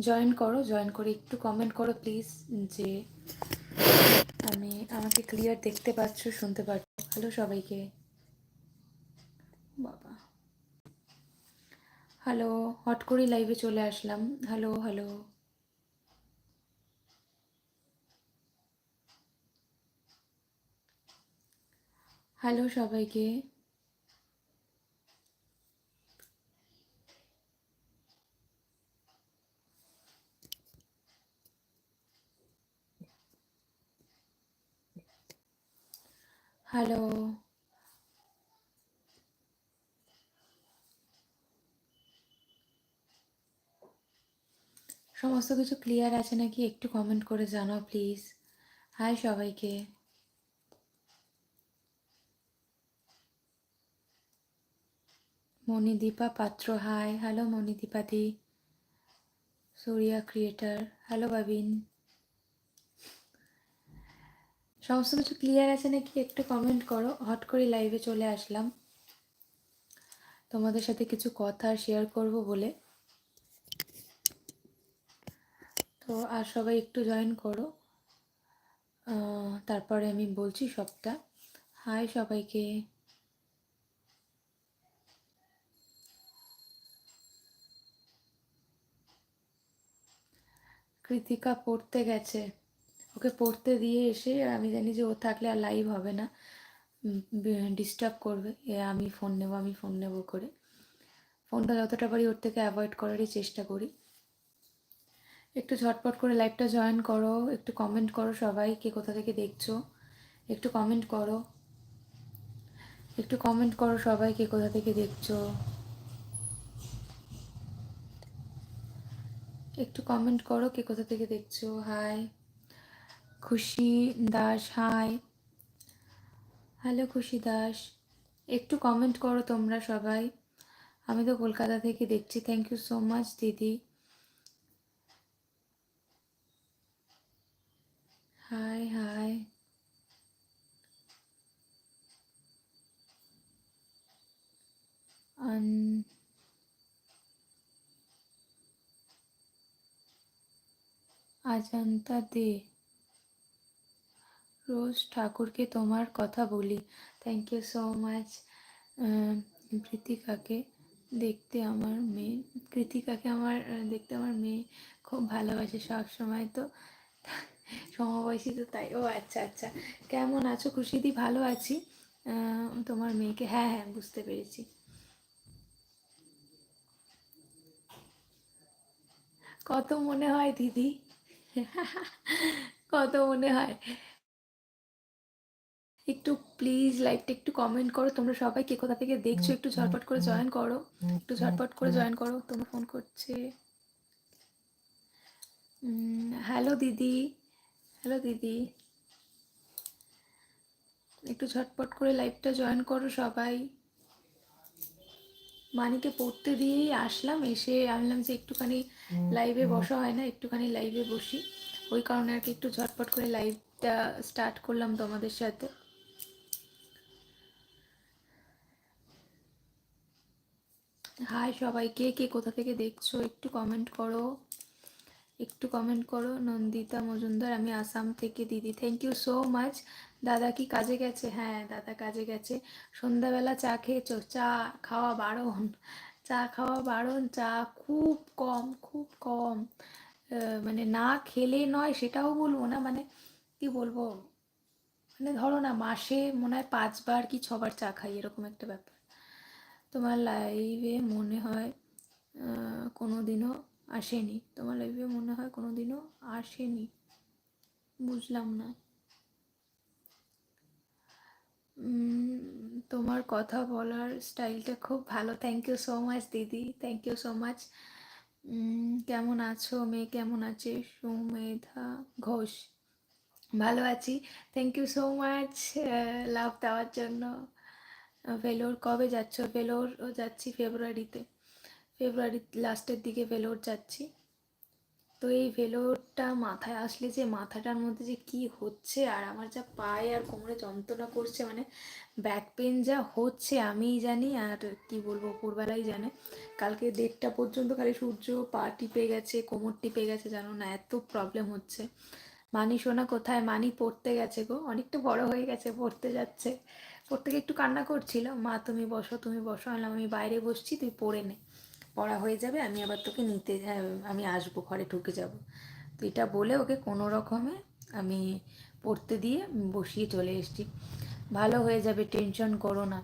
Join করো join করে একটু কমেন্ট করো প্লিজ যে আমি, আমাকে ক্লিয়ার দেখতে পাচ্ছ, শুনতে পাচ্ছ। হ্যালো সবাইকে। বাবা। হ্যালো হট করে লাইভে চলে আসলাম। হ্যালো হ্যালো হ্যালো সবাইকে। হ্যালো। সমস্ত কিছু ক্লিয়ার আছে নাকি? একটু কমেন্ট করে জানাও প্লিজ হাই সবাইকে। মণিদীপা পাত্র হাই হ্যালো মণিদীপা দি সূর্যা ক্রিয়েটার হ্যালো বাবিন। সমস্ত কিছু ক্লিয়ার আছে নাকি? একটু কমেন্ট করো। হট করে লাইভে চলে আসলাম। তোমাদের সাথে কিছু কথা শেয়ার করব বলে। তো আর সবাই একটু জয়েন করো। তারপরে আমি বলছি সবটা। হাই সবাইকে। কৃতিকা পড়তে গেছে। ওকে পড়তে দিয়ে এসে আমি জানি যে ও থাকলে আর লাইভ হবে না। ডিস্টার্ব করবে। এ, আমি ফোন নেব, আমি ফোন নেব করে। ফোনটা যতটা পারি ওর থেকে অ্যাভয়েড করারই চেষ্টা করি। একটু ঝটপট করে লাইভটা জয়েন করো, একটু কমেন্ট করো সবাই কে কোথা থেকে দেখছ। একটু কমেন্ট করো। একটু কমেন্ট করো সবাই কে কোথা থেকে দেখছ। একটু কমেন্ট করো কে কোথা থেকে দেখছ। হাই খুশি দাস হাই হ্যালো খুশি দাস. একটু কমেন্ট করো তোমরা সবাই। আমি তো কলকাতা থেকে দেখছি। থ্যাংক ইউ সো মাচ দিদি। হাই হাই আন আজান্তা দে রোজ ঠাকুরকে তোমার কথা বলি। থ্যাংক ইউ সো মাচ কৃতিকাকে দেখতে আমার মেয়ে। কৃতিকাকে আমার দেখতে আমার মেয়ে খুব ভালোবাসে সব সময় তো। সমবয়সী তো তাই। ও আচ্ছা আচ্ছা। কেমন আছো খুশিদি? ভালো আছি। তোমার মেয়েকে হ্যাঁ হ্যাঁ বুঝতে পেরেছি। কত মনে হয় দিদি? কত মনে হয়? একটু প্লিজ লাইভটা একটু কমেন্ট করো। তোমরা সবাই কে কোথা থেকে দেখছ? একটু ঝটপট করে জয়েন করো। একটু ঝটপট করে জয়েন করো। তোমার ফোন করছে। হ্যালো দিদি। হ্যালো দিদি। একটু ঝটপট করে লাইভটা জয়েন করো সবাই। মানিকে পড়তে দিয়েই আসলাম। এসে আনলাম যে একটুখানি লাইভে বসা হয় না একটুখানি লাইভে বসি। ওই কারণে আর কি একটু ঝটপট করে লাইভটা স্টার্ট করলাম তোমাদের সাথে। হাই সবাই। কে কে কোথা থেকে দেখছ? একটু কমেন্ট করো। একটু কমেন্ট করো। নন্দিতা মজুমদার, আমি আসাম থেকে দিদি। থ্যাংক ইউ সো মাচ দাদা কি কাজে গেছে? হ্যাঁ দাদা কাজে গেছে। সন্ধ্যাবেলা চা খেয়েছো? চা খাওয়া বারণ। চা খাওয়া বারণ, চা খুব কম খুব কম। মানে না খেলে নয়, সেটাও বলব না। মানে কি বলব? মানে ধরো না, মাসে মনে হয় পাঁচবার কি ছবার চা খাই, এরকম একটা ব্যাপার। তোমার লাইভে মনে হয় কোনো দিনও আসেনি। তোমার লাইভে মনে হয় কোনো দিনও আসেনি। বুঝলাম না। তোমার কথা বলার স্টাইলটা খুব ভালো। থ্যাংক ইউ সো মাচ দিদি। থ্যাংক ইউ সো মাচ কেমন আছো? মেয়ে কেমন আছে? সুমেধা ঘোষ। ভালো আছি। Thank you so much love দেওয়ার জন্য। ভেলোর কবে যাচ্ছ? ভেলোর যাচ্ছি ফেব্রুয়ারিতে ফেব্রুয়ারি লাস্টের দিকে ভেলোর যাচ্ছি। তো এই ভেলোরটা মাথায় আসলে যে মাথাটার মধ্যে যে কি হচ্ছে আর আমার যা পায়ে আর কোমরে যন্ত্রণা করছে মানে ব্যাক পেন যা হচ্ছে আমিই জানি আর কি বলব উপরবেলাই জানে। কালকে দেড়টা পর্যন্ত খালি সূর্য পা টিপে গেছে, কোমর টিপে গেছে, জানো না, এত প্রবলেম হচ্ছে। মানি শোনা কোথায়? মানি পড়তে গেছে গো, অনেকটা বড় হয়ে গেছে, পড়তে যাচ্ছে। গিয়ে একটু কান্না করছিল, মা, তুমি বসো তুমি বসো। আনলাম আমি বাইরে বসছি, তুই পড়ে নে। পড়া হয়ে যাবে, আমি আবার তোকে নিতে আমি আসব, ঘরে ঢুকে যাব। তো এটা বলে ওকে কোনো রকমে আমি পড়তে দিয়ে বসিয়ে চলে এসছি। ভালো হয়ে যাবে, টেনশন করো না।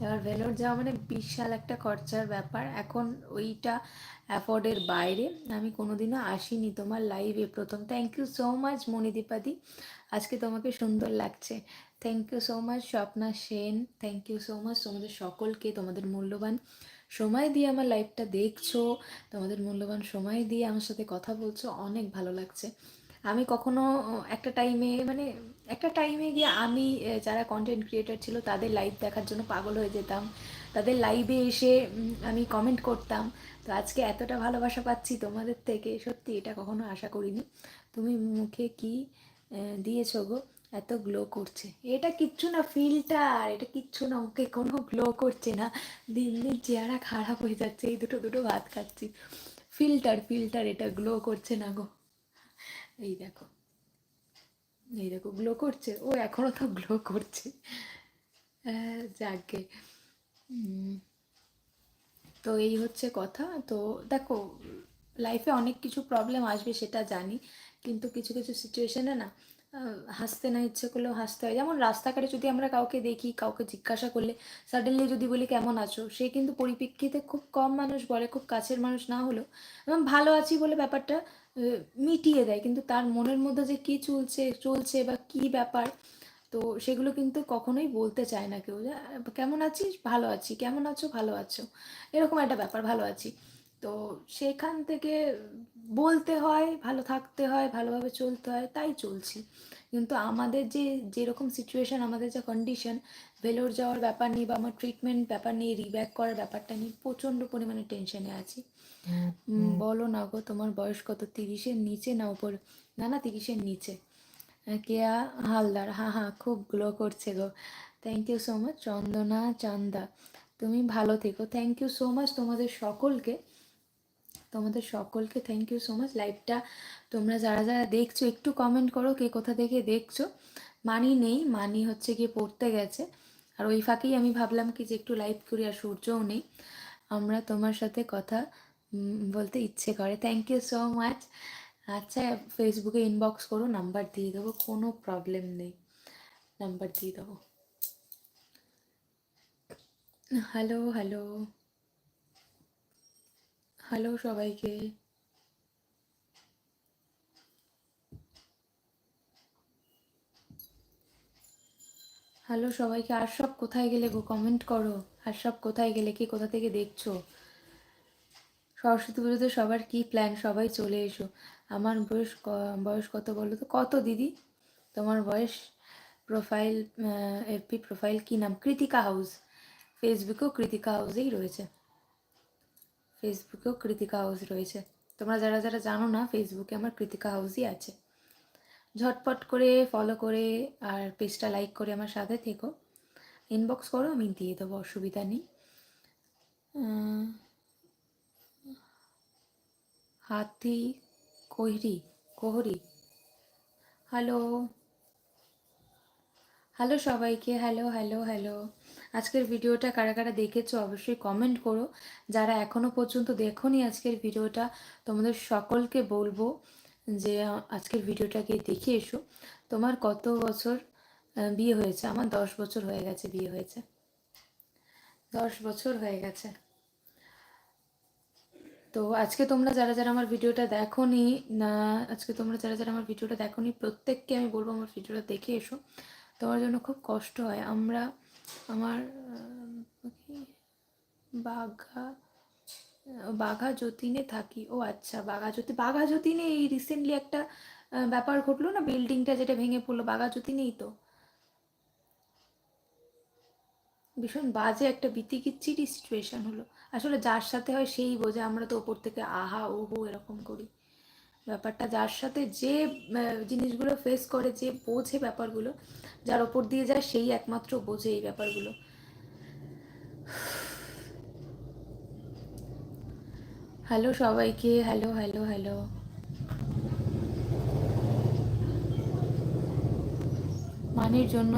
এবার ভেলোর যাওয়া মানে বিশাল একটা খরচার ব্যাপার। এখন ওইটা অ্যাফোর্ডের বাইরে। আমি কোনোদিনও আসিনি তোমার লাইভে প্রথম। থ্যাংক ইউ সো মাচ মণিদীপাদি। আজকে তোমাকে সুন্দর লাগছে। Thank you so much Swapna Sen thank you so much তোমাদের সকলকে, তোমাদের মূল্যবান সময় দিয়ে আমার লাইফটা দেখছ, তোমাদের মূল্যবান সময় দিয়ে আমার সাথে কথা বলছো, অনেক ভালো লাগছে। আমি কখনো একটা টাইমে মানে একটা টাইমে গিয়ে আমি যারা কন্টেন্ট ক্রিয়েটার ছিল, তাদের লাইভ দেখার জন্য পাগল হয়ে যেতাম। তাদের লাইভে এসে আমি কমেন্ট করতাম। তো আজকে এতটা ভালোবাসা পাচ্ছি তোমাদের থেকে, সত্যি এটা কখনো আশা করিনি। তুমি মুখে কি দিয়েছ গো? এত গ্লো করছে। এটা কিচ্ছু না ফিল্টার এটা কিচ্ছু না, ওকে কোনো গ্লো করছে না। দিন দিন চেহারা খারাপ হয়ে যাচ্ছে, এই দুটো দুটো ভাত খাচ্ছি। ফিল্টার ফিল্টার এটা গ্লো করছে না গো। এই দেখো এই দেখো গ্লো করছে, ও এখনও তো গ্লো করছে। যাকে। তো এই হচ্ছে কথা। তো দেখো লাইফে অনেক কিছু প্রবলেম আসবে সেটা জানি। কিন্তু কিছু কিছু সিচুয়েশনে না হাসতে না ইচ্ছে করলেও হাসতে হয়। যেমন রাস্তাঘাটে যদি আমরা কাউকে দেখি, কাউকে জিজ্ঞাসা করলে সাডেনলি যদি বলি, কেমন আছো? সে কিন্তু পরিপ্রেক্ষিতে খুব কম মানুষ বলে, খুব কাছের মানুষ না হলেও এবং ভালো আছি বলে ব্যাপারটা মিটিয়ে দেয়। কিন্তু তার মনের মধ্যে যে কী চলছে চলছে বা কী ব্যাপার, তো সেগুলো কিন্তু কখনোই বলতে চায় না কেউ। কেমন আছিস? ভালো আছি। কেমন আছো? ভালো আছো। এরকম একটা ব্যাপার, ভালো আছি। তো সেখান থেকে বলতে হয় ভালো থাকতে হয় ভালোভাবে চলতে হয় তাই চলছি। কিন্তু আমাদের যে যেরকম সিচুয়েশান আমাদের যা কন্ডিশন ভেলোর যাওয়ার ব্যাপার নিয়ে বা আমার ট্রিটমেন্ট ব্যাপার নিয়ে রিব্যাক করার ব্যাপারটা নিয়ে প্রচণ্ড পরিমাণে টেনশনে আছি। বলো না গো তোমার বয়স কত? তিরিশের নিচে না উপর? না না তিরিশের নিচে। কেয়া হালদার হ্যাঁ হ্যাঁ খুব গ্লো করছে গো। Thank you so much Chandana Chanda. তুমি ভালো থেকো। থ্যাংক ইউ সো মাচ তোমাদের সকলকে। তোমাদের সকলকে থ্যাংক ইউ সো মাচ লাইভটা তোমরা যারা যারা দেখছ, একটু কমেন্ট করো কে কোথা থেকে দেখছ। মানি নেই, মানি হচ্ছে গিয়ে পড়তে গেছে। আর ওই ফাঁকেই আমি ভাবলাম কি যে একটু লাইভ করি আর সূর্যও নেই। আমরা তোমার সাথে কথা বলতে ইচ্ছে করে। থ্যাংক ইউ সো মাচ আচ্ছা ফেসবুকে ইনবক্স করো নাম্বার দিয়ে দেবো, কোনো প্রবলেম নেই। নাম্বার দিয়ে দেবো। হ্যালো হ্যালো হ্যালো সবাইকে। হ্যালো সবাইকে। আর সব কোথায় গেলে গো? কমেন্ট করো। আর সব কোথায় গেলে কি? কোথা থেকে দেখছ? সরস্বতী পুজোতে সবার কি প্ল্যান সবাই চলে এসো। আমার বয়স বয়স কত বলো তো? কত, দিদি? তোমার বয়স? প্রোফাইল এফপি প্রোফাইল কি নাম? কৃতিকা হাউস ফেসবুকেও কৃতিকা হাউসেই রয়েছে। ফেসবুকেও কৃতিকা হাউস রয়েছে। তোমরা যারা যারা জানো না, ফেসবুকে আমার কৃতিকা হাউসই আছে। ঝটপট করে ফলো করে আর পেজটা লাইক করে আমার সাথে থেকো। ইনবক্স করো, আমি দিয়ে দেবো, অসুবিধা নেই। হাতি কোহরি কোহরি। হ্যালো হ্যালো সবাইকে হ্যালো হ্যালো হ্যালো আজকের ভিডিওটা কারা কারা দেখেছ অবশ্যই কমেন্ট করো। যারা এখনও পর্যন্ত দেখোনি আজকের ভিডিওটা, তোমাদের সকলকে বলব যে, আজকের ভিডিওটাকে দেখে এসো। তোমার কত বছর বিয়ে হয়েছে? আমার দশ বছর হয়ে গেছে, বিয়ে হয়েছে। দশ বছর হয়ে গেছে। তো আজকে তোমরা যারা যারা আমার ভিডিওটা দেখো নি না আজকে তোমরা যারা যারা আমার ভিডিওটা দেখো প্রত্যেককে আমি বলব আমার ভিডিওটা দেখে এসো। তোমার জন্য খুব কষ্ট হয়। আমরা আমার বাঘা বাঘা যতীনে থাকি। ও আচ্ছা বাঘা যতী বাঘা যতীনে এই রিসেন্টলি একটা ব্যাপার ঘটলো না? বিল্ডিংটা যেটা ভেঙে পড়ল, বাঘা যতীনেই তো। ভীষণ বাজে একটা বিতিকিচ্ছিরি সিচুয়েশন হলো। আসলে যার সাথে হয় সেই বোঝে, আমরা তো ওপর থেকে আহা, ওহো, এরকম করি। ব্যাপারটা, যার সাথে যে জিনিসগুলো ফেস করে, যে বোঝে ব্যাপারগুলো, যার ওপর দিয়ে যায়, সেই একমাত্র বোঝে এই ব্যাপারগুলো। হ্যালো সবাইকে হ্যালো হ্যালো হ্যালো মানের জন্য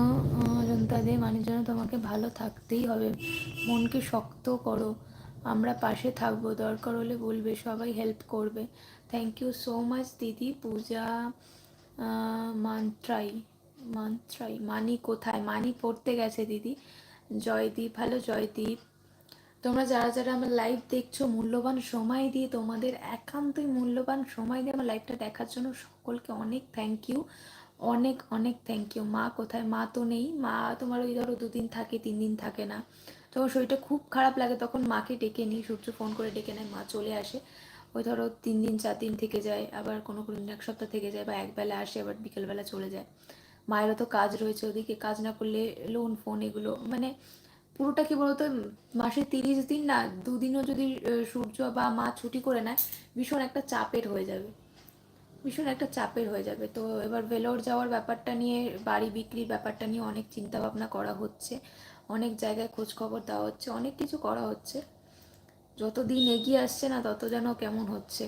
অজন্তা দে, মানের জন্য তোমাকে ভালো থাকতেই হবে। মনকে শক্ত করো। আমরা পাশে থাকব, দরকার হলে বলবে, সবাই হেল্প করবে। থ্যাংক ইউ সো মাচ দিদি, পূজা মান্ত্রাই মান্ত্রাই, মানি কোথায়? মানি পড়তে গেছে, দিদি। জয়দীপ হ্যালো জয়দীপ। তোমরা যারা যারা আমার লাইভ দেখছ, মূল্যবান সময় দিয়ে তোমাদের একান্তই মূল্যবান সময় দিয়ে আমার লাইভটা দেখার জন্য সকলকে অনেক থ্যাংক ইউ অনেক অনেক থ্যাংক ইউ মা কোথায়? মা তো নেই। মা তোমার ওই ধরো দুদিন থাকে তিন দিন থাকে না। তখন শরীরটা খুব খারাপ লাগে, তখন মাকে ডেকে নিই সূর্য ফোন করে ডেকে নেয়, মা চলে আসে। ওই ধরো তিন দিন, চার দিন থেকে যায়, আবার কোনো কোনো দিন এক সপ্তাহ থেকে যায় বা একবেলা আসে, আবার বিকেলবেলা চলে যায়। মায়েরও তো কাজ রয়েছে ওদিকে, কাজ না করলে লোন ফোন এগুলো মানে পুরোটা কি বলতো, মাসে তিরিশ দিন না, দুদিনও যদি সূর্য বা মা ছুটি করে নেয়, ভীষণ একটা চাপের হয়ে যাবে। ভীষণ একটা চাপের হয়ে যাবে। তো এবার ভেলোর যাওয়ার ব্যাপারটা নিয়ে, বাড়ি বিক্রির ব্যাপারটা নিয়ে অনেক চিন্তা ভাবনা করা হচ্ছে। অনেক জায়গায় খোঁজ খবর দেওয়া হচ্ছে, অনেক কিছু করা হচ্ছে। যত দিন এগিয়ে আসছে না, তত যেন কেমন হচ্ছে।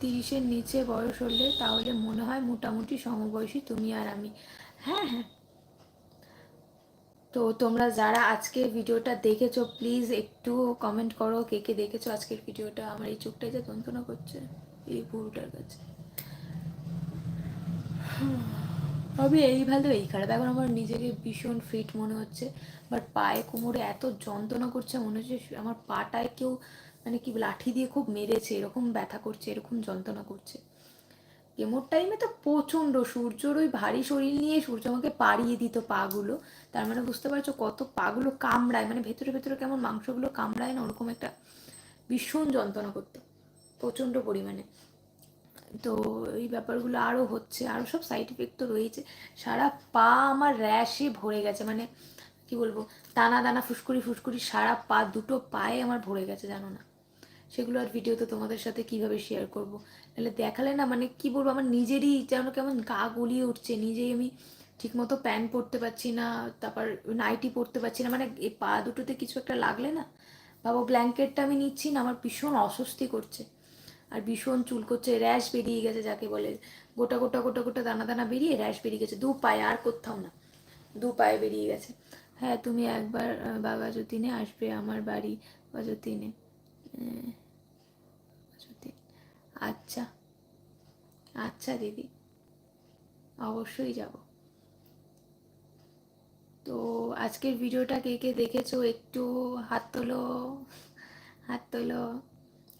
তিরিশের নিচে বয়স হলে তাহলে মনে হয় মোটামুটি সমবয়সী তুমি আর আমি। হ্যাঁ হ্যাঁ। তো তোমরা যারা আজকের ভিডিওটা দেখেছ প্লিজ একটু কমেন্ট করো কে কে দেখেছ আজকের ভিডিওটা। আমার এই চোখটাই যে যন্ত্রণা করছে, এই পুরোটার কাছে। আমি এই ভালো, এই খারাপ। এখন আমার নিজেকে ভীষণ ফিট মনে হচ্ছে। বাট পায়ে কোমরে এত যন্ত্রণা করছে, মনে হচ্ছে আমার পাটায় কেউ মানে কি লাঠি দিয়ে খুব মেরেছে, এরকম ব্যথা করছে, এরকম যন্ত্রণা করছে। কেমোর টাইমে তো প্রচণ্ড, সূর্যর ওই ভারী শরীর নিয়ে সূর্য আমাকে পাড়িয়ে দিত পাগুলো। তার মানে বুঝতে পারছ কত পাগুলো কামড়ায় মানে ভেতরে ভেতরে কেমন মাংসগুলো কামড়ায় না, ওরকম একটা ভীষণ যন্ত্রণা করতো, প্রচণ্ড পরিমাণে। তো এই ব্যাপারগুলো আরও হচ্ছে আরও সব সাইড ইফেক্ট তো রয়েছে। সারা পা আমার র্যাশে ভরে গেছে মানে কি বলব, দানা দানা ফুসকুড়ি ফুসকুড়ি সারা পা, দুটো পায়ে আমার ভরে গেছে, জানো না। সেগুলো আর ভিডিওতে তোমাদের সাথে কীভাবে শেয়ার করব? নাহলে দেখালে না মানে কি বলব, আমার নিজেরই যেন কেমন গা গলিয়ে উঠছে, নিজেই আমি ঠিকমতো প্যান্ট পরতে পারছি না, তারপর নাইটি পরতে পারছি না মানে এই পা দুটোতে কিছু একটা লাগলে না বাবা ব্ল্যাঙ্কেটটা আমি নিচ্ছি না, আমার ভীষণ অস্বস্তি করছে। আর ভীষণ চুল করছে র্যাশ বেরিয়ে গেছে যাকে বলে। গোটা গোটা গোটা গোটা দানা দানা বেরিয়ে র্যাশ বেরিয়ে গেছে। দু পায়ে আর কোথাও না দু পায়ে বেরিয়ে গেছে। হ্যাঁ তুমি একবার বাবা বাঘাযতীনে আসবে আমার বাড়ি আহ, বাঘাযতীন আচ্ছা আচ্ছা দিদি অবশ্যই যাব। তো আজকের ভিডিওটা কে কে দেখেছ? একটু হাত তোলো হাত তোলো।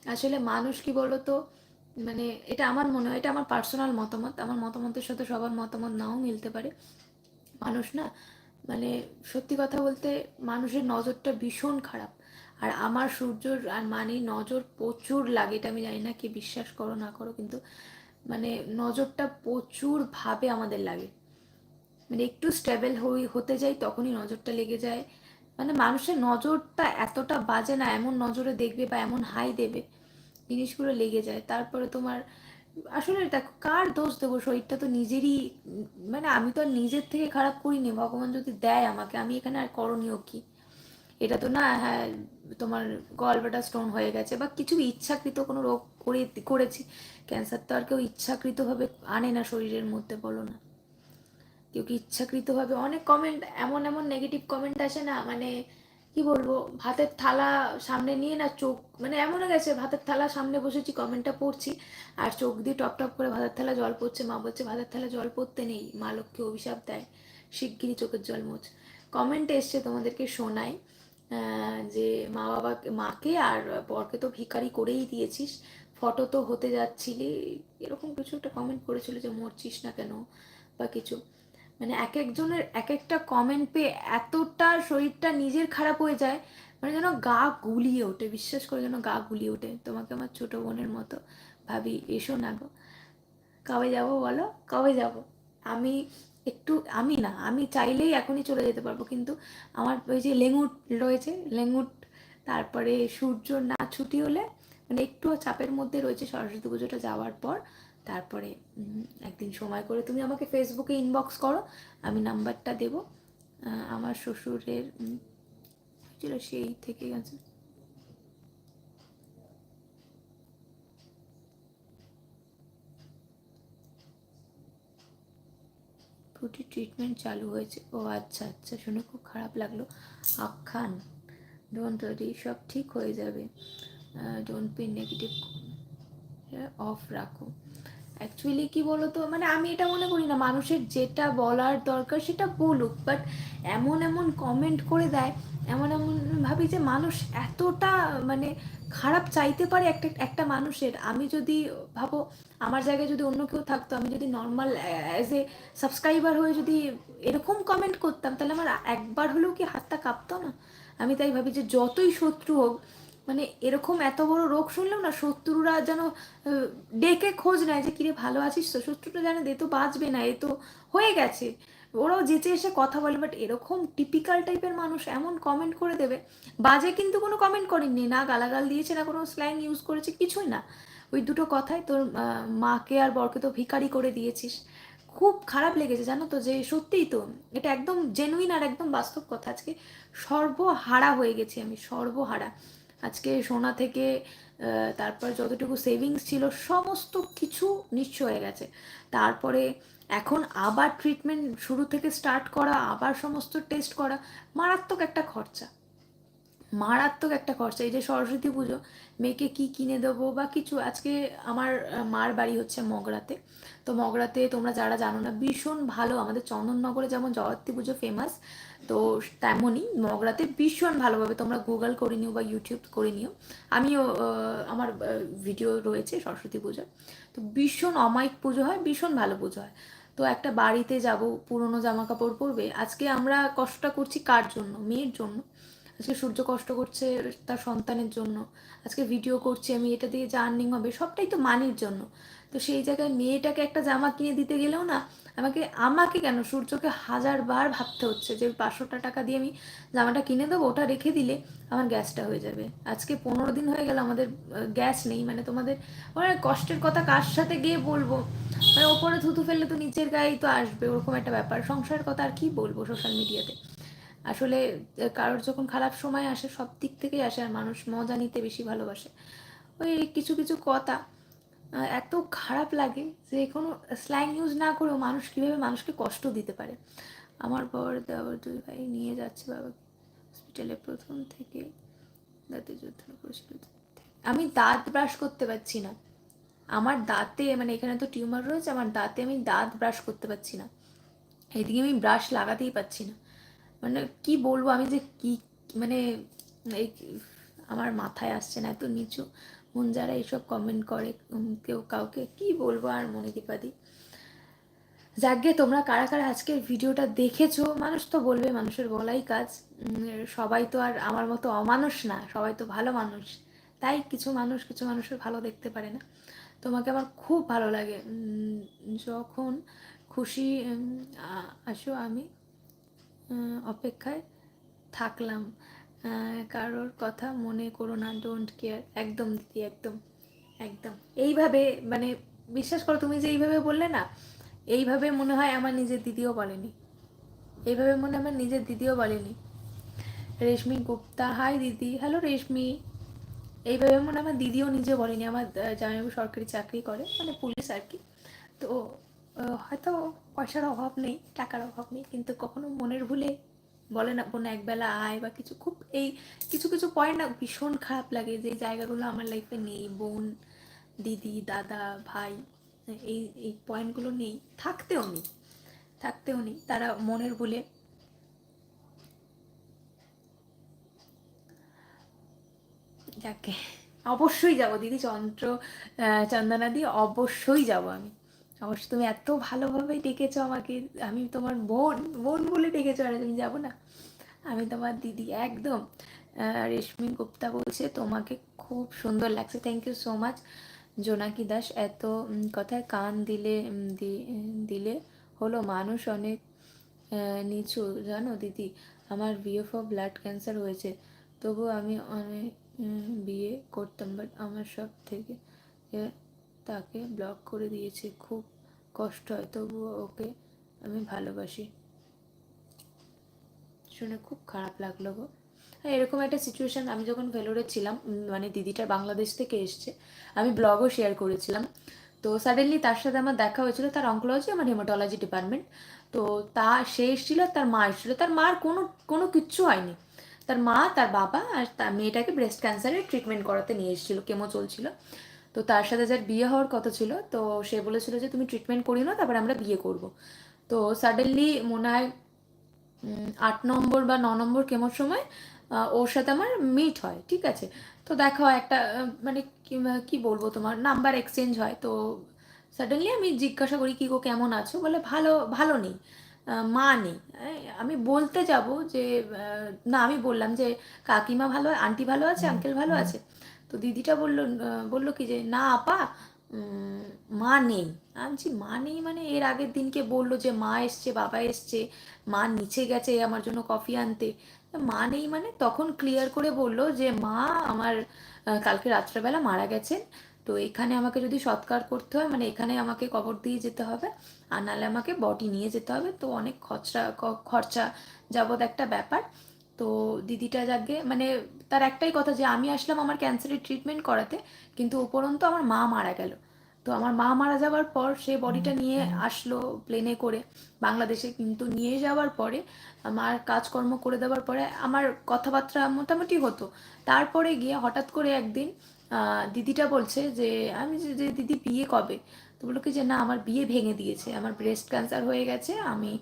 আসলে মানুষ কি বলো তো মানে এটা আমার মনে হয়, এটা আমার পার্সোনাল মতামত। আমার মতামতের সাথে সবার মতামত নাও মিলতে পারে। মানুষ না মানে সত্যি কথা বলতে মানুষের নজরটা ভীষণ খারাপ। আর আমার সূর্যর আর মানে নজর প্রচুর লাগে, এটা আমি জানি না কি বিশ্বাস করো না করো, কিন্তু মানে নজরটা প্রচুর ভাবে আমাদের লাগে। মানে একটু স্টেবল হই, হতে যাই, তখনই নজরটা লেগে যায়। মানে মানুষের নজরটা এতটা বাজে না, এমন নজরে দেখবে বা এমন হাই দেবে, জিনিসগুলো লেগে যায়। তারপরে তোমার, আসলে দেখো, কার দোষ দেবো? শরীরটা তো নিজেরই মানে আমি তো আর নিজের থেকে খারাপ করিনি, ভগবান যদি দেয় আমাকে, আমি এখানে আর করণীয় কি? এটা তো না হ্যাঁ তোমার গলব্লাডার স্টোন হয়ে গেছে বা কিছু ইচ্ছাকৃত কোনো রোগ করে, করেছি। ক্যান্সার তো আর কেউ ইচ্ছাকৃতভাবে আনে না শরীরের মধ্যে, বলো না। কেউ কি ইচ্ছাকৃতভাবে অনেক কমেন্ট এমন এমন নেগেটিভ কমেন্ট আসে না? মানে কি বলব ভাতের থালা সামনে নিয়ে না চোখ মানে এমন হয়ে গেছে ভাতের থালা সামনে বসেছি কমেন্টটা পড়ছি আর চোখ দিয়ে টপ টপ করে ভাতের থালা জল পড়ছে মা বলছে ভাতের থালা জল পড়তে নেই মা লক্ষ্মী অভিশাপ দেয় শিগগিরই চোখের জল মোচ কমেন্ট এসছে তোমাদেরকে আহ, যে মা বাবাকে মাকে আর বরকে তো ভিখারি করেই দিয়েছিস ফটো তো হতে যাচ্ছিলি এরকম কিছু একটা কমেন্ট করেছিল যে মরছিস না কেন বা কিছু। মানে এক একজনের এক একটা কমেন্ট পেয়ে এতটা শরীরটা নিজের খারাপ হয়ে যায় মানে যেন গা গুলিয়ে ওঠে, বিশ্বাস করে যেন গা গুলিয়ে ওঠে। তোমাকে আমার ছোট বোনের মতো ভাবি, এসো না গো। কবে যাব বলো? কবে যাব? আমি একটু, আমি না, আমি চাইলেই এখনই চলে যেতে পারব, কিন্তু আমার ওই যে লেঙ্গুট রয়েছে লেঙ্গুট তারপরে সূর্য না ছুটি হলে মানে একটু চাপের মধ্যে রয়েছে সরস্বতী পুজোটা যাওয়ার পর। তারপরে একদিন সময় করে তুমি আমাকে ফেসবুকে ইনবক্স করো, আমি নাম্বারটা দেব। আমার শ্বশুরের ছিল সেই থেকে গেছে। ফুটি ট্রিটমেন্ট চালু হয়েছে। ও আচ্ছা আচ্ছা শুনে খুব খারাপ লাগল। আখ্যান ডোন্ট ওয়ারি সব ঠিক হয়ে যাবে। ডোন্ট বি নেগেটিভ অফ রাখো। অ্যাকচুয়ালি কি বলতো? মানে আমি এটা মনে করি না, মানুষের যেটা বলার দরকার সেটা বলুক বাট এমন এমন কমেন্ট করে দেয়, এমন এমন ভাবি যে মানুষ এতটা মানে খারাপ চাইতে পারে একটা একটা মানুষের। আমি যদি ভাবো, আমার জায়গায় যদি অন্য কেউ থাকতো, আমি যদি নর্মাল অ্যাজ এ সাবস্ক্রাইবার হয়ে যদি এরকম কমেন্ট করতাম, তাহলে আমার একবার হলেও কি হাতটা কাঁপতো না? আমি তাই ভাবি যে যতই শত্রু হোক মানে এরকম এত বড় রোগ শুনলেও না, শত্রুরা যেন ডেকে খোঁজ নেয় যে, কিরে, ভালো আছিস তো? শত্রুটা জানে, এ তো বাঁচবে না, এ তো হয়ে গেছে। ওরাও যেচে এসে কথা বলে বাট এরকম টিপিক্যাল টাইপের মানুষ এমন কমেন্ট করে দেবে। বাজে কিন্তু কোনো কমেন্ট করেননি, না গালাগাল দিয়েছে, না কোনো স্ল্যাং ইউজ করেছে, কিছুই না। ওই দুটো কথায় তোর মাকে আর বরকে তো ভিকারি করে দিয়েছিস। খুব খারাপ লেগেছে, জানো তো, যে সত্যিই তো, এটা একদম জেনুইন আর একদম বাস্তব কথা। আজকে সর্বহারা হয়ে গেছি আমি, সর্বহারা। আজকে সোনা থেকে তারপর যতটুকু সেভিংস ছিল, সমস্ত কিছু নিশ্চয় হয়ে গেছে। তারপরে এখন আবার ট্রিটমেন্ট শুরু থেকে স্টার্ট করা, আবার সমস্ত টেস্ট করা, মারাত্মক একটা খরচা। মারাত্মক একটা খরচা। এই যে সরস্বতী পুজো, মেয়েকে কি কিনে দেবো বা কিছু? আজকে আমার মার বাড়ি হচ্ছে মগরাতে। তো মগরাতে তোমরা যারা জানো না, ভীষণ ভালো আমাদের চন্দননগরে যেমন জগত্রী পুজো ফেমাস তো তেমনই মগরাতে ভীষণ ভালোভাবে তোমরা গুগল করে নিও বা ইউটিউব করে নিও। আমিও আমার ভিডিও রয়েছে সরস্বতী পুজো তো ভীষণ অমায়িক পুজো হয়, ভীষণ ভালো পুজো হয়। তো একটা বাড়িতে যাব, পুরনো জামা কাপড় পরবে। আজকে আমরা কষ্টটা করছি কার জন্য? মেয়ের জন্য। আজকে সূর্য কষ্ট করছে তার সন্তানের জন্য। আজকে ভিডিও করছি, আমি এটা দিয়ে যা আর্নিং হবে, সবটাই তো মানির জন্য। তো সেই জায়গায় মেয়েটাকে একটা জামা কিনে দিতে গেলেও না, আমাকে আমাকে কেন? সূর্যকে হাজারবার ভাবতে হচ্ছে যে পাঁচশোটা টাকা দিয়ে আমি জামাটা কিনে দেবো, ওটা রেখে দিলে আমার গ্যাসটা হয়ে যাবে। আজকে পনেরো দিন হয়ে গেল, আমাদের গ্যাস নেই মানে তোমাদের মানে কষ্টের কথা কার সাথে গিয়ে বলব? মানে ওপরে থুতু ফেললে তো নিচের গায়েই তো আসবে, ওরকম একটা ব্যাপার। সংসারের কথা আর কি বলব সোশ্যাল মিডিয়াতে আসলে কারোর যখন খারাপ সময় আসে, সব দিক থেকেই আসে, আর মানুষ মজা নিতে বেশি ভালোবাসে। ওই কিছু কিছু কথা এত খারাপ লাগে যে কোনো স্ল্যাং ইউজ না করেও মানুষ কীভাবে মানুষকে কষ্ট দিতে পারে? আমার বর দেওয়ার দুই ভাই নিয়ে যাচ্ছে বাবা হসপিটালে প্রথম থেকে। দাঁতে যুদ্ধ করেছিল। আমি দাঁত ব্রাশ করতে পারছি না। আমার দাঁতে মানে এখানে তো টিউমার রয়েছে, আমার দাঁতে আমি দাঁত ব্রাশ করতে পারছি না। এদিকে আমি ব্রাশ লাগাতেই পারছি না। মানে কি বলব, আমি যে কি মানে এই আমার মাথায় আসছে না, এত নিচু। মন যারা এইসব কমেন্ট করে কেউ কাউকে কি বলব আর মনে দীপাদি যাকে তোমরা কারা কারা আজকের ভিডিওটা দেখেছ? মানুষ তো বলবে, মানুষের বলাই কাজ। সবাই তো আর আমার মতো অমানুষ না, সবাই তো ভালো মানুষ। তাই কিছু মানুষ, কিছু মানুষের ভালো দেখতে পারে না। তোমাকে আমার খুব ভালো লাগে। যখন খুশি আসো আমি। অপেক্ষায় থাকলাম। কারোর কথা মনে করো না ডোন্ট কেয়ার একদম দিদি, একদম একদম। এইভাবে মানে বিশ্বাস করো, তুমি যে এইভাবে বললে না, এইভাবে মনে হয় আমার নিজের দিদিও বলেনি। এইভাবে মনে আমার নিজের দিদিও বলেনি। রেশমি গুপ্তা, হাই দিদি, হ্যালো রেশমি। এইভাবে মনে আমার দিদিও নিজে বলেনি। আমার জামাইবাবু সরকারি চাকরি করে মানে পুলিশ আর কি। তো হয়তো পয়সার অভাব নেই, টাকার অভাব নেই, কিন্তু কখনো মনের ভুলে বলে না বোন একবেলা আয় বা কিছু, খুব এই কিছু কিছু পয়েন্ট না ভীষণ খারাপ লাগে যে জায়গাগুলো আমার লাইফে নেই, বোন, দিদি, দাদা, ভাই, এই এই পয়েন্টগুলো নেই, থাকতেও নেই থাকতেও নেই, তারা মনের ভুলে। যাকে, অবশ্যই যাব, দিদি, চন্দ্র চন্দনা দিয়ে অবশ্যই যাব আমি। অবশ্য তুমি এত ভালোভাবে ডেকেছো আমাকে, আমি তোমার বোন বোন বলে ডেকেছো আর তুমি যাব না। আমি তোমার দিদি, একদম। রেশমি গুপ্তা বলছে, তোমাকে খুব সুন্দর লাগছে থ্যাংক ইউ সো মাচ জোনাকি দাস এত কথায় কান দিলে দিলে হলো, মানুষ অনেক নিচু, জানো দিদি? আমার বিয়ে ফর ব্লাড ক্যান্সার হয়েছে। তবু আমি অনেক বিয়ে করতাম বাট আমার সব থেকে তাকে ব্লক করে দিয়েছে। খুব কষ্ট হয় তবুও ওকে আমি ভালোবাসি। শুনে খুব খারাপ লাগল গো। হ্যাঁ, এরকম একটা সিচুয়েশন আমি যখন ভেলোরে ছিলাম মানে দিদিটা বাংলাদেশ থেকে এসছে আমি ব্লগও শেয়ার করেছিলাম। তো সাডেনলি তার সাথে আমার দেখা হয়েছিল তার অঙ্কোলজি আমার হেমাটোলজি ডিপার্টমেন্ট তো তা সে এসেছিল তার মা এসেছিল তার মার কোনো কোনো কিচ্ছু হয়নি। তার মা তার বাবা আর তার মেয়েটাকে ব্রেস্ট ক্যান্সারের ট্রিটমেন্ট করাতে নিয়ে এসেছিল কেমো চলছিল। তো তার সাথে যার বিয়ে হওয়ার কথা ছিল তো সে বলেছিল যে তুমি ট্রিটমেন্ট করিও না তারপরে আমরা বিয়ে করব। তো সাডেনলি মনে হয় আট নম্বর বা ন নম্বর কেমোর সময় ওর সাথে আমার মিট হয় ঠিক আছে? তো দেখা হয় একটা মানে কি কি বলব তোমার নাম্বার এক্সচেঞ্জ হয় তো সাডেনলি আমি জিজ্ঞাসা করি কি গো কেমন আছো? বলে ভালো ভালো নেই মা নেই। আমি বলতে যাব যে না আমি বললাম যে কাকিমা ভালো আন্টি ভালো আছে আঙ্কেল ভালো আছে। তো দিদিটা বলল বলল কি যে, না আপা মা নেই। আমি বলছি, মা নেই মানে? এর আগের দিনকে বলল যে, মা এসছে, বাবা এসছে, মা নিচে গেছে আমার জন্য কফি আনতে। মা নেই মানে তখন ক্লিয়ার করে বলল যে, মা আমার কালকে রাত্রেবেলা মারা গেছেন। তো এখানে আমাকে যদি সৎকার করতে হয় মানে এখানে আমাকে কবর দিয়ে যেতে হবে আর নাহলে আমাকে বডি নিয়ে যেতে হবে। তো অনেক খরচা খরচা যাবৎ একটা ব্যাপার। তো দিদিটা যাকে মানে তার একটাই কথা যে আমি আসলাম আমার ক্যান্সারের ট্রিটমেন্ট করাতে কিন্তু উপরন্তু আমার মা মারা গেল। তো আমার মা মারা যাওয়ার পর সে বডিটা নিয়ে আসলো প্লেনে করে বাংলাদেশে কিন্তু নিয়ে যাওয়ার পরে আমার কাজকর্ম করে দেওয়ার পরে আমার কথাবার্তা মোটামুটি হতো। তারপরে গিয়ে হঠাৎ করে একদিন দিদিটা বলছে যে আমি যে যে দিদি বিয়ে কবে? তো বলল কি যে না আমার বিয়ে ভেঙে দিয়েছে আমার ব্রেস্ট ক্যান্সার হয়ে গেছে আমি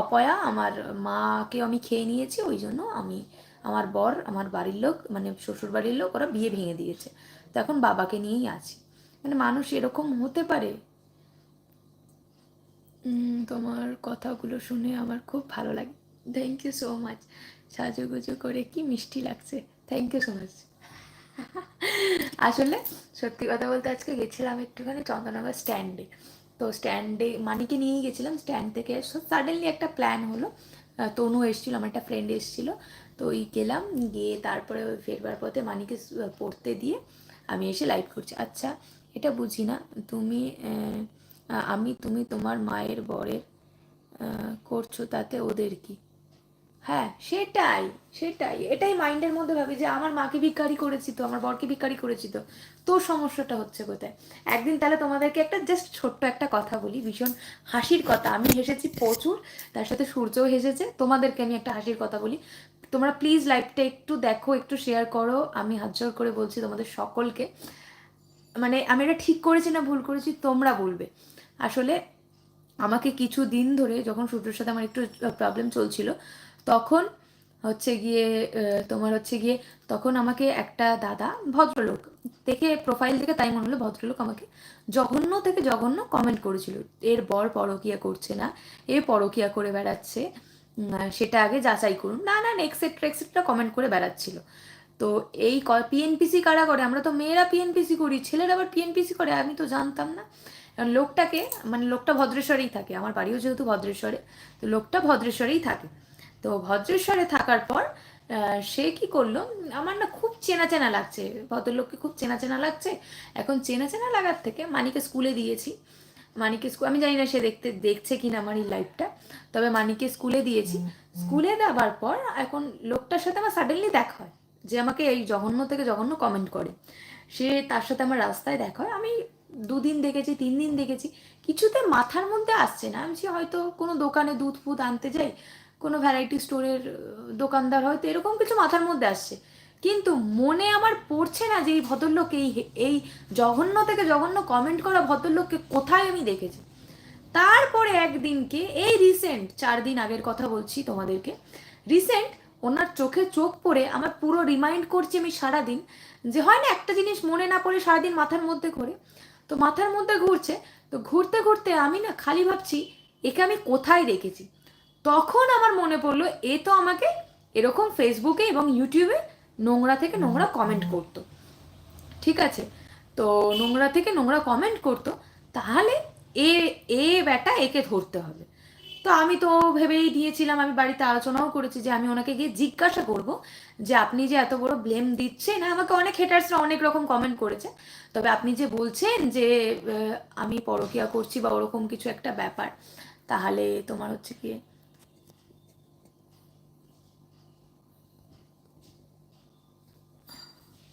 অপয়া আমার মাকে আমি খেয়ে নিয়েছি ওই জন্য আমি আমার বর, আমার বাড়ির লোক মানে শ্বশুর বাড়ির লোক, ওরা বিয়ে ভেঙে দিয়েছে। তো এখন বাবাকে নিয়েই আছি। মানে মানুষ এরকম হতে পারে? তোমার কথাগুলো শুনে আমার খুব ভালো লাগে। থ্যাংক ইউ সো মাচ সাজুগুজু করে কি মিষ্টি লাগছে। থ্যাংক ইউ সো মাচ আসলে সত্যি কথা বলতে আজকে গেছিলাম একটুখানি চন্দননগর স্ট্যান্ডে তো স্ট্যান্ডে মানিকে নিয়েই গেছিলাম। স্ট্যান্ড থেকে সাডেনলি একটা প্ল্যান হলো। তনু এসেছিল, আমার একটা ফ্রেন্ড এসেছিল। তো ওই গেলাম, গিয়ে তারপরে ওই ফেরবার পথে মানিকে পড়তে দিয়ে আমি এসে লাইভ করছি। আচ্ছা এটা বুঝি না, তুমি আমি, তুমি তোমার মায়ের বরের করছ তাতে ওদের কি? হ্যাঁ সেটাই সেটাই, এটাই মাইন্ডের মধ্যে ভাবি যে আমার মাকে ভিক্ষারি করেছি তো, আমার বরকে ভিক্ষারি করেছি তো তোর সমস্যাটা হচ্ছে কোথায়? একদিন তাহলে তোমাদেরকে একটা জাস্ট ছোট্ট একটা কথা বলি, ভীষণ হাসির কথা। আমি হেসেছি প্রচুর, তার সাথে সূর্যও হেসেছে, তোমাদেরকে আমি একটা হাসির কথা বলি। তোমরা প্লিজ লাইভটা একটু দেখো, একটু শেয়ার করো। আমি হাত জোর করে বলছি তোমাদের সকলকে। মানে আমি এটা ঠিক করেছি না ভুল করেছি, তোমরা বলবে। আসলে আমাকে কিছু দিন ধরে যখন সূর্যের সাথে আমার একটু প্রবলেম চলছিল, তখন হচ্ছে গিয়ে তোমার হচ্ছে গিয়ে তখন আমাকে একটা দাদা, ভদ্রলোক দেখে প্রোফাইল থেকে তাই মনে হলো ভদ্রলোক আমাকে জঘন্য থেকে জঘন্য কমেন্ট করেছিল। এর বর পরকিয়া করছে না, এ পরকিয়া করে বেড়াচ্ছে। সেটা আগে যাচাই করুন। না না এক্সেট্রা এক্সেট্রা কমেন্ট করে বেড়াচ্ছিল। তো এই পিএনপিসি কারা করে? আমরা তো মেয়েরা পিএনপিসি করি, ছেলেরা আবার পিএনপিসি করে, আমি তো জানতাম না। লোকটাকে মানে লোকটা ভদ্রেশ্বরেই থাকে, আমার বাড়িও যেহেতু ভদ্রেশ্বরে, তো লোকটা ভদ্রেশ্বরেই থাকে। তো ভদ্রেশ্বরে থাকার পর সে কি করল? আমার না খুব চেনা চেনা লাগছে, ভদ্রলোককে খুব চেনা চেনা লাগছে। এখন চেনা চেনা লাগার থেকে মানিকে স্কুলে দিয়েছি। মানিকে স্কুল আমি জানি না সে দেখতে দেখছে কিনা আমার এই লাইফটা তবে মানিকে স্কুলে দিয়েছি। স্কুলে দেওয়ার পর এখন লোকটার সাথে আমার সাডেনলি দেখা হয় যে আমাকে এই জঘন্য থেকে জঘন্য কমেন্ট করে। সে তার সাথে আমার রাস্তায় দেখা হয়। আমি দুদিন দেখেছি তিন দিন দেখেছি। কিছুতে মাথার মধ্যে আসছে না। আমি হয়তো কোনো দোকানে দুধ ফুদ আনতে যাই কোনো ভ্যারাইটি স্টোরের দোকানদার হয়তো এরকম কিছু মাথার মধ্যে আসছে। কিন্তু মনে আমার পড়ছে না যে এই ভদ্রলোক এই এই জঘন্য থেকে জঘন্য কমেন্ট করা ভদ্রলোককে কোথায় আমি দেখেছি। তারপরে একদিনকে, এই রিসেন্ট চার দিন আগের কথা বলছি তোমাদেরকে রিসেন্ট ওনার চোখে চোখ পড়ে আমার পুরো রিমাইন্ড করছি আমি সারাদিন যে হয় না একটা জিনিস মনে না পড়ে সারাদিন মাথার মধ্যে ঘোরে। তো মাথার মধ্যে ঘুরছে, তো ঘুরতে ঘুরতে আমি না খালি ভাবছি, একে আমি কোথায় দেখেছি? তখন আমার মনে পড়ল, এ তো আমাকে এরকম ফেসবুকে এবং ইউটিউবে নোংরা থেকে নোংরা কমেন্ট করতো। ঠিক আছে? তো নোংরা থেকে নোংরা কমেন্ট করতো তাহলে এ এ ব্যাটা একে ধরতে হবে। তো আমি তো ভেবেই দিয়েছিলাম আমি বাড়িতে আলোচনাও করেছি যে আমি ওনাকে গিয়ে জিজ্ঞাসা করব যে আপনি যে এত বড় ব্লেম দিচ্ছেন আমাকে অনেক হেটার্সরা অনেক রকম কমেন্ট করেছে। তবে আপনি যে বলছেন যে আমি পরকিয়া করছি বা ওরকম কিছু একটা ব্যাপার তাহলে তোমার হচ্ছে কি